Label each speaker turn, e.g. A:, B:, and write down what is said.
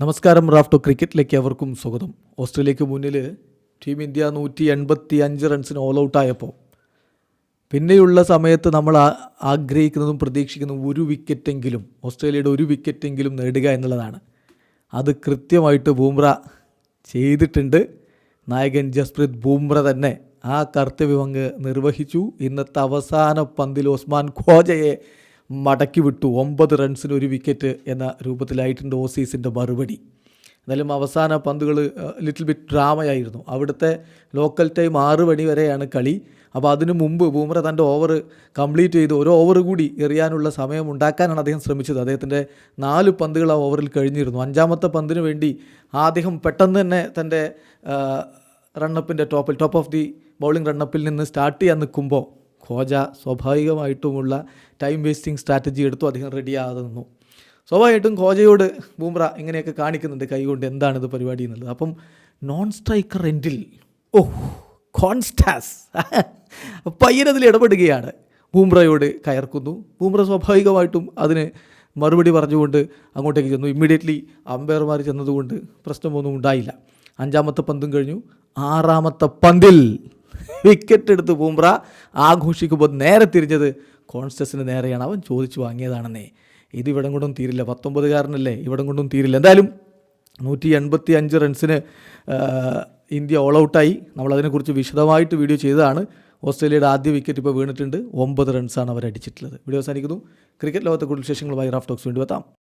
A: നമസ്കാരം റാഫ്റ്റോ ക്രിക്കറ്റിലേക്ക് അവർക്കും സ്വാഗതം. ഓസ്ട്രേലിയക്ക് മുന്നിൽ ടീം ഇന്ത്യ നൂറ്റി എൺപത്തി അഞ്ച് റൺസിന് ഓൾ ഔട്ടായപ്പോൾ പിന്നെയുള്ള സമയത്ത് നമ്മൾ ആഗ്രഹിക്കുന്നതും പ്രതീക്ഷിക്കുന്നതും ഒരു വിക്കറ്റെങ്കിലും ഓസ്ട്രേലിയയുടെ ഒരു വിക്കറ്റെങ്കിലും നേടുക എന്നുള്ളതാണ്. അത് കൃത്യമായിട്ട് ബൂംറ ചെയ്തിട്ടുണ്ട്. നായകൻ ജസ്പ്രീത് ബൂംറ തന്നെ ആ കർത്തവ്യം അങ്ങ് നിർവഹിച്ചു. ഇന്നത്തെ അവസാന പന്തിൽ ഉസ്മാൻ ഖ്വാജയെ മടക്കി വിട്ടു. ഒമ്പത് റൺസിന് ഒരു വിക്കറ്റ് എന്ന രൂപത്തിലായിട്ടുണ്ട് ഓസീസിന്റെ മറുപടി. എന്നാലും അവസാന പന്തുകൾ ലിറ്റിൽ ബിറ്റ് ഡ്രാമയായിരുന്നു അവിടുത്തെ ലോക്കൽ ടൈം ആറ് മണി വരെയാണ് കളി. അപ്പോൾ അതിനു മുമ്പ് ബൂമറ തന്റെ ഓവർ കംപ്ലീറ്റ് ചെയ്ത്. ഒരു ഓവർ കൂടി എറിയാനുള്ള സമയം ഉണ്ടാക്കാനാണ് അദ്ദേഹം ശ്രമിച്ചത്. അദ്ദേഹത്തിന്റെ നാല് പന്തുകൾ ആ ഓവറിൽ കഴിഞ്ഞിരുന്നു. അഞ്ചാമത്തെ പന്തിനു വേണ്ടി അദ്ദേഹം പെട്ടെന്ന് തന്നെ തന്റെ റണ്ണപ്പിന്റെ ടോപ്പിൽ ടോപ്പ് ഓഫ് ദി ബൗളിംഗ് റണ്ണപ്പിൽ നിന്ന് സ്റ്റാർട്ട് ചെയ്യാൻ നിൽക്കുമ്പോൾ ഖോജ സ്വാഭാവികമായിട്ടുമുള്ള ടൈം വേസ്റ്റിംഗ് സ്ട്രാറ്റജി എടുത്തു അദ്ദേഹം റെഡിയാകാതെ നിന്നു സ്വാഭാവികമായിട്ടും ഖോജയോട് ബൂംറ ഇങ്ങനെയൊക്കെ കാണിക്കുന്നുണ്ട് കൈകൊണ്ട് എന്താണിത് പരിപാടി എന്നുള്ളത്. അപ്പം നോൺ സ്ട്രൈക്കർ എൻഡിൽ ഓ കോൺസ്റ്റാസ് പയ്യനതിൽ ഇടപെടുകയാണ്. ബൂംറയോട് കയർക്കുന്നു. ബൂംറ സ്വാഭാവികമായിട്ടും അതിന് മറുപടി പറഞ്ഞുകൊണ്ട് അങ്ങോട്ടേക്ക് ചെന്നു. ഇമ്മീഡിയറ്റ്ലി അമ്പയർമാർ ചെന്നതുകൊണ്ട് പ്രശ്നമൊന്നും ഉണ്ടായില്ല. അഞ്ചാമത്തെ പന്തും കഴിഞ്ഞു. ആറാമത്തെ പന്തിൽ വിക്കറ്റ് എടുത്ത് ബൂംറ ആഘോഷിക്കുമ്പോൾ നേരെ തിരിഞ്ഞത് കോൺസ്റ്റസിന് നേരെയാണ് അവൻ ചോദിച്ചു വാങ്ങിയതാണെന്നേ. ഇത് ഇവിടം കൊണ്ടും തീരില്ല. പത്തൊമ്പതുകാരനല്ലേ? ഇവിടം കൊണ്ടും തീരില്ല. എന്തായാലും നൂറ്റി എൺപത്തി അഞ്ച് റൺസിന് ഇന്ത്യ ഓൾ ഔട്ടായി നമ്മളതിനെക്കുറിച്ച് വിശദമായിട്ട് വീഡിയോ ചെയ്തതാണ്. ഓസ്ട്രേലിയയുടെ ആദ്യ വിക്കറ്റ് ഇപ്പോൾ വീണിട്ടുണ്ട്. ഒമ്പത് റൺസാണ് അവർ അടിച്ചിട്ടുള്ളത് വീഡിയോ അവസാനിക്കുന്നു. ക്രിക്കറ്റ് ലോകത്തെ കൂടുതൽ വിശേഷങ്ങളുമായി റാഫ് ടോക്സ് വേണ്ടി എത്താം.